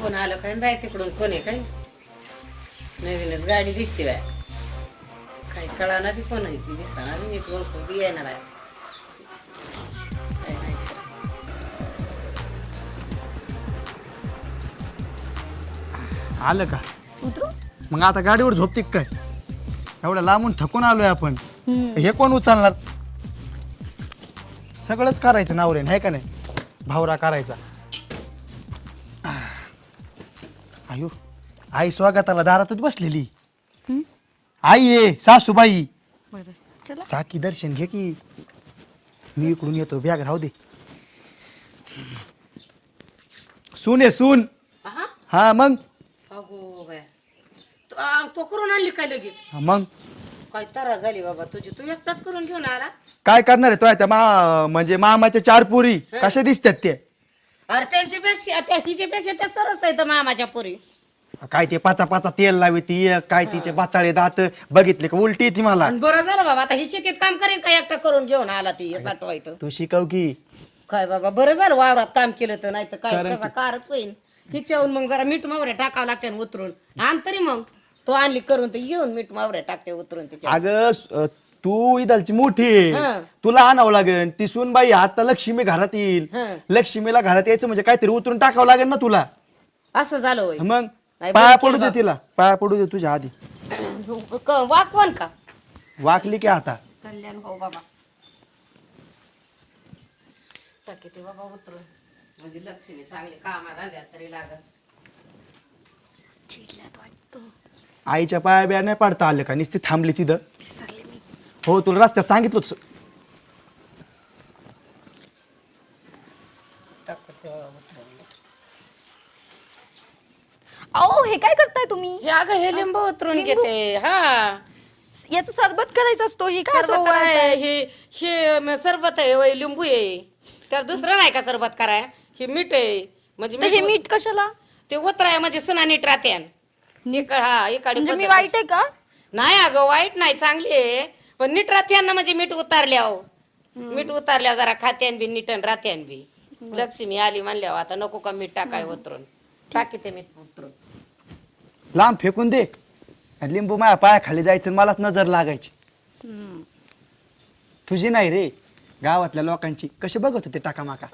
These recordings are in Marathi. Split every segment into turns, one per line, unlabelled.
कोण आलं काय? बाय तिकडून कोण आहे काय? नवीनच गाडी दिसते बाय काय कळाना बी कोण आहे ती दिसणार बी नीट ओळखू बी येणार आहे. काय नाही.
आलं का?
उतरू?
मग आता गाडीवर झोपते काय? एवढ्या लांबून थकून आलोय आपण. हे कोण उचलणार? सगळंच करायचं नावरे आहे का नाही? भावरा करायचा. आयो. आई स्वागताला दारातच बसलेली. आई ये सासूबाई.
बरं चला.
चाकी दर्शन घे की. मी इकडून येतो बॅग राहू दे. सून आहे सून.
हा
हा मग?
अगो बाय. तू आ, तो करून आणली काय लगेच?
हा, मग?
काय तरा झाली बाबा तुझी. तू एकटाच करून घेऊन आला?
काय करणार आहे तो त्या मा म्हणजे मामाच्या चार पोरी. कशा दिसतात ते?
अरे त्यांच्यापेक्षा त्या हिच्यापेक्षा त्या सरस आहेत मामाच्या पुरी.
काय ते पाचा पाचा तेल लावी ती एक, काय तिचे बाचाळे दात बघितले का? उलटी येते मला.
आणि बरं झालं बाबा आता हिचे ते काम करेन का एकटा करून घेऊन आला ती हे साठवायचं?
तू शिकव की.
काय बाबा बरं झालं वावरात काम केलं तर नाही तर काय कसा कारच होईल हिच्याहून मग जरा मीठ मावऱ्या टाकावं लागते उतरून. आण तरी मग तो आणली करून तर येऊन मीठ मावऱ्या टाकते उतरून तिच्या.
अगं तू इदालची मोठी आहे.
हं.
तुला आणावं लागेल. ती सूनबाई आता लक्ष्मी घरात येईल.
हं.
लक्ष्मीला घरात यायचं म्हणजे काहीतरी उतरून टाकावं लागेल ना तुला.
असं झालं होय.
मग?
नाही,
पाया पडू दे तिला. पाया पडू दे तुझ्या आधी.
क- वाकवण का?
वाकली की आता.
कल्याण हो बाबा. टाके ते बाबा उतरून. म्हणजे लक्ष्मी चांगली कामा धंद्यात तरी लागत
चिडल्यात वाटतो.
आईच्या पाया बिया नाही पाडता आलं का? नुसती थांबली तिथं.
विसरले मी.
हो तुला रस्त्यात सांगितलं होतं.
टाकते ते बाबा उतरून.
अहो हे काय करताय तुम्ही?
हे अगं हे लिंबू उतरून
लिंबू?
घेते हा.
याचा सरबत करायचा असतो ही काय असं
सरबत आहे
ओवाळताय?
हे म- सरबत आहे वय लिंबू आहे. त्याला दुसरं नाही का सरबत कराय? हे मीठ आहे. म्हणजे
तर हे
मीठ
कशाला?
ते उतराय म्हणजे सुना नीट राहते हा इकडे
म्हणजे मी वाईट आहे का?
नाही अगं वाईट नाही चांगली आहे. पण नीट राहत्यांना म्हणजे मीठ उतारल्याव मीठ उतारल्यावर जरा खात्यान बी नीटन राहत्यान बी. लक्ष्मी आली म्हणल्यावर आता नको का मीठ टाकाय उतरून. टाकी ते मीठ उतरून
लांब फेकून दे. आणि लिंबू माझ्या पाया खाली जायचं आणि मलाच नजर लागायची. तुझी नाही रे. गावातल्या लोकांची. कशी बघत होते टाका माका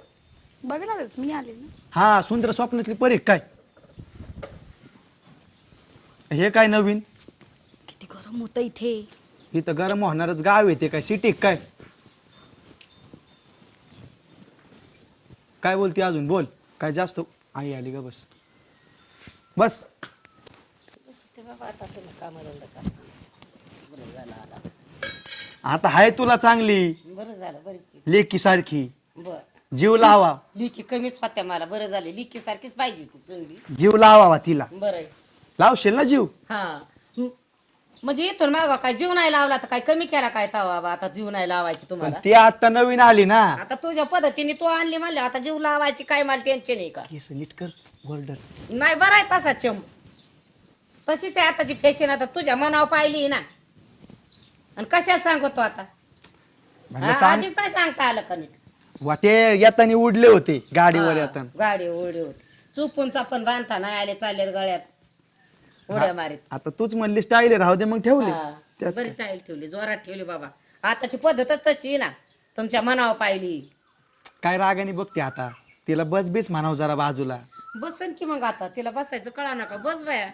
बघणारच मी आले ना.
हा सुंदर स्वप्नातली परी काय? हे काय नवीन?
किती गरम होतं इथे.
इथं गरम होणारच गाव येते काय? सिटी काय? काय बोलते अजून? बोल. काय जास्त? आई आली ग बस. बस.
आता
हाय तुला चांगली.
बरं झालं बरं की
लेकी सारखी.
बर
जीव लावा.
लिकी कमीच होत्या मला. बरं झाले. लिकी सारखीच पाहिजे होती
जीव लावावा तिला.
बरं आहे.
लावशील ना जीव?
हा. म्हणजे इथून मागा काय जीव नाही लावला तर काय कमी केला काय तवा बाबा? आता जीव नाही लावायची
पण
तुम्हाला.
ती आता नवीन आली ना.
आता तुझ्या पद्धतीने तू आणली म्हणलं आता जीव लावायची काय मला टेन्शन आहे का?
केस नीट कर गोल्डन.
नाही बरं आहे तसा चम तशीच आहे आताची फॅशन आता तुझ्या मनावर पाहिली ना. आणि कशाला सांगतो आता?
म्हणलं
हा,
सांग.
आधीच नाही सांगता आलं का नीट?
वा ते येताना उडले होते गाडीवर
हा,
येताना.
गाडी ओढी होती. चुपून चापून बांधता नाही आले चालले गळ्यात. उड्या मारीत.
आता तूच म्हणली स्टाईल राहू दे मग ठेवले.
हा, बरी टाईल ठेवली जोरात ठेवली बाबा. आताची पद्धतच तशी आहे ना. तुमच्या मनावर पाहिली.
काय रागाने बघते आता. तिला बस बीस म्हणाव जरा बाजूला.
बसन की मग आता तिला बसायचं कळा नका बस बाया.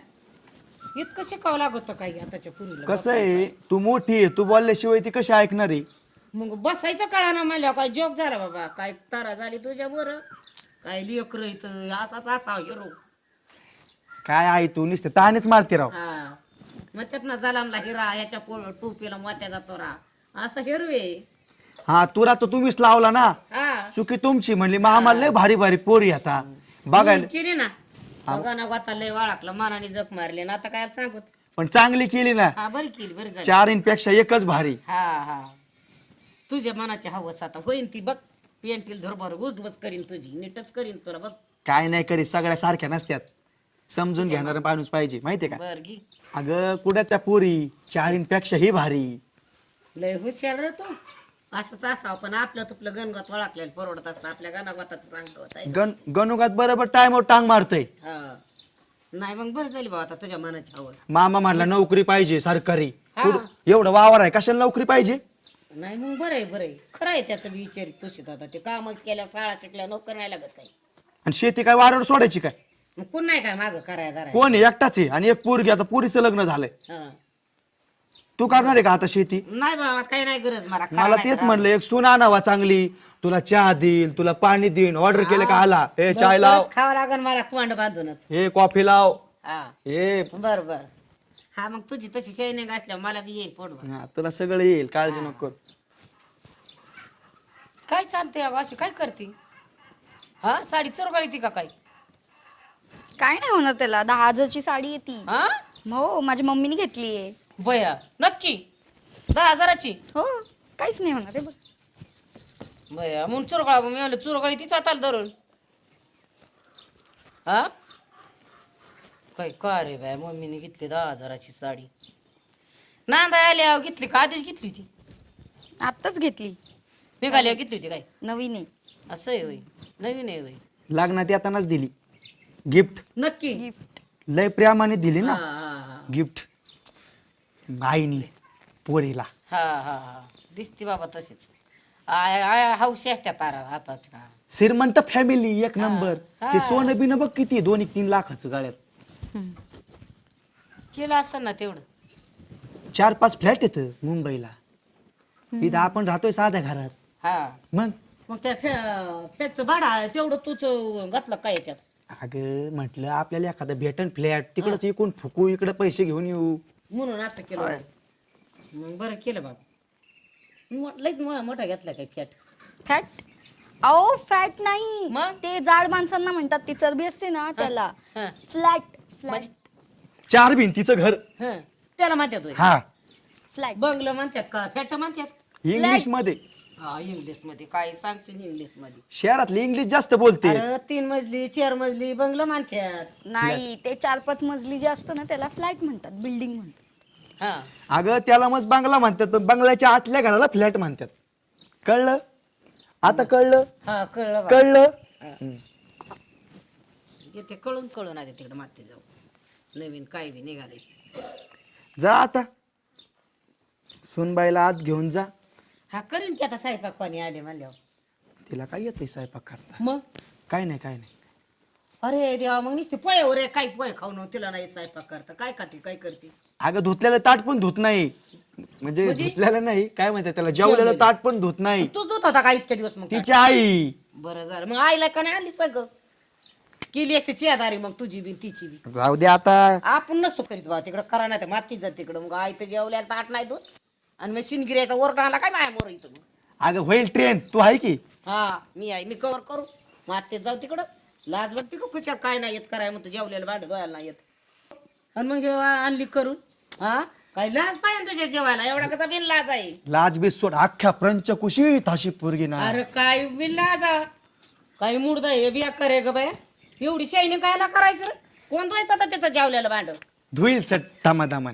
इतकं शिकावं लागत काही आताच्या पुरीला
कसं आहे? तू मोठी आहे तू बोलल्याशिवाय ती कशी ऐकणार आहे?
मग बसायचं कळा ना म्हणल्या काय जोक झाला बाबा? काय तारा झाली तुझ्या बर? काय लेकर असाच असा हिरो
काय आहे तू नुसते तानेच मारते राव.
हा. मग त्यात ना जलामला हिरा याच्या पो- टोपीला मोत्या जातो रा. असं हिरो आहे
हा तुला तर तुम्हीच लावला ना.
हा.
चुकी तुमची म्हणली मग आम्हाला लय भारी भारी पोरी आता बघायला
केली ना. बघा ना वाता लय वाळाकला मानाने जग मारले ना. आता काय सांगत
पण चांगली केली ना.
हा बरी केली बरी झाली.
एकच भारी.
हा हा. तुझ्या मनाची हवस आता होईन ती बघ. पेंटील धरभर उजबस करीन तुझी नीटच करीन तुला बघ.
काय नाही करीत सगळ्या सारख्या नसत्यात. समजून घेणार माणूस पाहिजे माहितीये का?
बर घे.
अगं कुठे त्या पोरी चारींपेक्षा ही भारी.
लय हुशार रे तू. असंच असावं पण आपलं तुपलं गणगत वळाकलेलं परवडत असतं. आपल्या गणगताचं चांगलं होत
गण गणुगात बरोबर टायमावर टांग मारतोय.
हा.
नाही मग बरं झाली बाबा आता तुझ्या मनाची हवस
मामा म्हणला नोकरी पाहिजे सरकारी. कुठं- एवढं वावर आहे कशाला नोकरी पाहिजे?
नाही मग बरं आहे बरं आहे. खरं आहे त्याचं विचारित तुझी आता ते कामच केल्या शाळा शिकल्या नोकर नाही लागत काही.
आणि शेती काय वाऱ्यावर सोडायची काय?
मग कोण नाही काय मागं करायला धरायला?
कोण आहे? एकटाच आहे. आणि एक पोरगी आता पुरीचं लग्न झालंय.
हा.
तू करणार आहे का आता शेती?
नाही बाबा काही नाही गरज मला. करा
मला
नाही
तेच
तर
म्हणलं एक सून आणावा चांगली. तुला चहा देईल तुला पाणी देईन. ऑर्डर केलं का? आला. हे चाय लाव.
खावं लागन मला तोंड बांधूनच.
हे कॉफी लाव.
हा.
हे.
बर बर. हा मग तुझी तशी शायनिंग असल्यावर मला बी येईल पोटभर.
हा, तुला सगळं येईल. काळजी नको करू.
काय चालते अशी काय करते? हा साडी चोरगाळी ती का काय?
काय नाही होणार त्याला? दहा हजारची साडी येते
हा?
हो माझ्या मम्मीने घेतली आहे.
बया नक्की. दहा हजाराची?
हो काहीच नाही होणार हे बघ.
बया म्हणून चोरगाळा मी म्हणलं चोरगाळी तीच हाताला धरून. हा? काय का रे बाय मम्मीने घेतली दहा हजाराची साडी. नांदा आल्यावर घेतली का? आधीच घेतली ती.
आत्ताच घेतली.
निघाल्यावर घेतली होती काय?
नवीन आहे.
असं आहे होय नवीन आहे होय
लग्नात येतानाच दिली. गिफ्ट.
नक्की.
गिफ्ट.
लय प्रेमाने दिली ना.
हा हा हा.
गिफ्ट. आईनी पोरीला.
हा हा हा. दिसती बाबा तशीच. आय आय हौशी असत्या तारा हाताच का
श्रीमंत फॅमिली एक नंबर. ते सोनं बिनं बघ किती दोन एक तीन लाखाचं गाड्यात
केलं असं ना तेवढं.
चार पाच फ्लॅट येत मुंबईला. इथं आपण राहतोय साध्या घरात.
हा.
मग?
मग त्या फे फेटचं भाडा तेवढं तूच घातलं काय याच्यात?
अगं म्हटलं आपल्याला एखादा भेटन फ्लॅट तिकडच इकून फुकू इकडे पैसे घेऊन येऊ.
म्हणून असं केलं. मग बरं केलं बाबा. मो- मो- मोठा घेतला काय फॅट
फॅट अहो फॅट नाही.
मग?
ते जाड माणसांना म्हणतात ती चरबी असते ना त्याला.
हा.
फ्लॅट फ्लॅट
चार भिंतीचं घर.
हं. त्याला म्हणतात होय.
हा.
फ्लॅट
बंगलं म्हणतात का? फॅट म्हणतात.
इंग्लिशमध्ये.
हा इंग्लिशमध्ये. काय सांगशील इंग्लिशमध्ये?
शहरातली इंग्लिश जास्त बोलते.
अरे तीन मजली चार मजली बंगलं म्हणतात
नाही ते चार पाच मजली जे असतं ना त्याला फ्लॅट म्हणतात बिल्डिंग म्हणतात.
हा.
अगं त्याला मग बंगला म्हणतात पण बंगल्याच्या आतल्या घराला फ्लॅट म्हणतात. कळलं? आता कळलं?
हा कळलं बा.
कळलं?
येते कळून कळून आले तिकडे माते जाऊ नवीन काय बी निघाले
जा आता. सुनबाईला आत घेऊन जा.
हा करीन की आता स्वयंपाक पाणी आले म्हणल्यावर.
तिला काय येते स्वयंपाक करता?
मग?
काय नाही काय नाही.
अरे देवा मग नुसते पोहे रे काय पोहे खाऊन तिला नाही स्वयंपाक करता. काय खाते काय करते?
अगं धुतलेलं ताट पण धुत नाही. म्हणजे धुतलेलं नाही काय म्हणतात त्याला जेवलेलं ताट पण धुत नाही.
तू दूध होता का इतक्या दिवस मग
तिची आई.
बरं झालं. मग आईला का नाही आली सगळं? केली असते चियादारी मग तुझी बी तिची बी.
जाऊ दे आता.
आपण नसतो करीत बा तिकडं करा नाही तर मातीत जा तिकडं. मग आई तर जेवल्या ताट नाही दूध आणि मग शिनगिऱ्याचा ओरडा आला काय माया मोर इथं मग?
अगं होईल ट्रेन तू आहे की?
हा मी आहे. मी कवर करू. मातीत जाऊ तिकडं. लाज वाटते का खुशाल? काय नाही येत कराय मग जेवलेलं भांड धुवायला नाही येत. आणि मग जेव्हा आणली करून हा? काय लाज पाहिजे तुझ्या जेवायला? एवढा कसा बिन लाज आहे?
लाज बी सोड. अख्ख्या पंचकुशीत अशी पोरगी ना.
अरे काय बिन लाज आहे? काय मुडदा हे बिया करे ग बाया. एवढी शाईने कायला करायचं? रे? कोण धुवायचं आता त्याचं जेवलेलं भांड?
धुईल चट
मग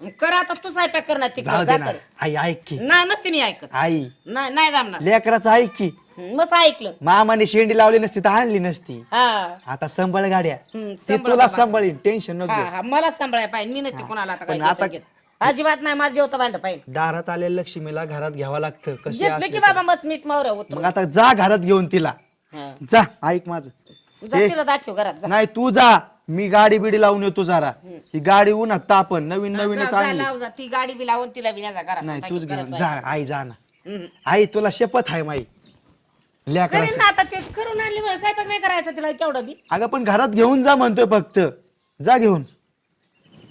कर आता तू स्वयंपाक कर ना
जाऊ
तिकडं
दे
जा
ना.
कर
आई ऐक की.
नाही नसते मी ऐकत.
आई.
नाही नाही जमणार.
लेकराचं ऐक की.
मस्त ऐकलं.
मामाने शेंडी लावली नसती तर आणली नसती.
हा.
आता संभाळ गाड्या.
हम्म,
ते
सांभाळ
तुला
बाबा.
सांभाळीन टेन्शन नको
हा
घेऊ.
हा मला सांभाळाय पाहिजे. मी नसते कोणाला आता
पण आता-
घेत. अजिबात नाही माझं जेवतं भांड पाहिजे.
दारात आलेल्या लक्ष्मीला घरात घ्यावं लागतं. कशी
घेतलं बाबा मस्त मीठ मावर होत
मग आता जा घरात घेऊन तिला. जा ऐक माझं.
तिला दाखव घरात जा.
नाही तू जा. मी गाडी बिडी लावून येतो जरा. ही गाडी उन्हात तापण नवीन नवीनच
जा,
आणली.
लाव जा. ती गाडी बी लावून तिला बी
नाही तूच घेऊन
जा.
आई जा ना. आई तुला शपथ आहे माई.
करीन
लेकराची
ना आता ते करून आणली मला स्वयंपाक नाही करायचा तिला केवढं बी.
अगं पण घरात घेऊन जा म्हणतोय फक्त. जा घेऊन.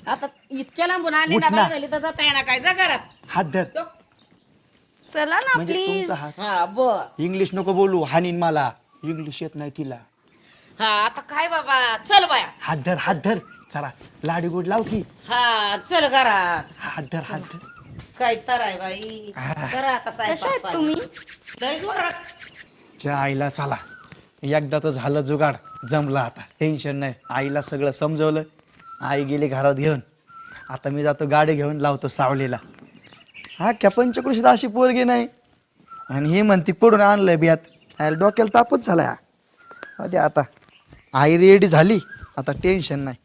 आता इतक्या लांबून आली
उठ
ना. झाली तर जाता येणार काय? जा घरात.
हात धर.
चला ना
म्हणजे
प्लीज
तुमचा हात.
हा बर.
इंग्लिश नको बोलू हानीन मला. इंग्लिश येत नाही तिला.
हा आता काय बाबा? चल बाया.
हात धर हात धर. चला लाडी गोड लाव की.
हा चल घरात.
हात धर हात धर.
काय तर आहे बाई. करा आता
कशा आहेत
स्वयंपाक
तुम्ही?
लय जोरात.
च्या आईला चला. एकदा तर झालं जुगाड. जमलं आता. टेन्शन नाही. आईला सगळं समजवलं. आई गेली घरात घेऊन. आता मी जातो गाडी घेऊन लावतो सावलीला. हा क्या पंचकृषीत अशी पोरगी नाही. आणि ही म्हणती पडून आणलंय बियात. आईला डोक्याला तापच झाला. हा दे आता. आई रेडी झाली आता टेन्शन नाही.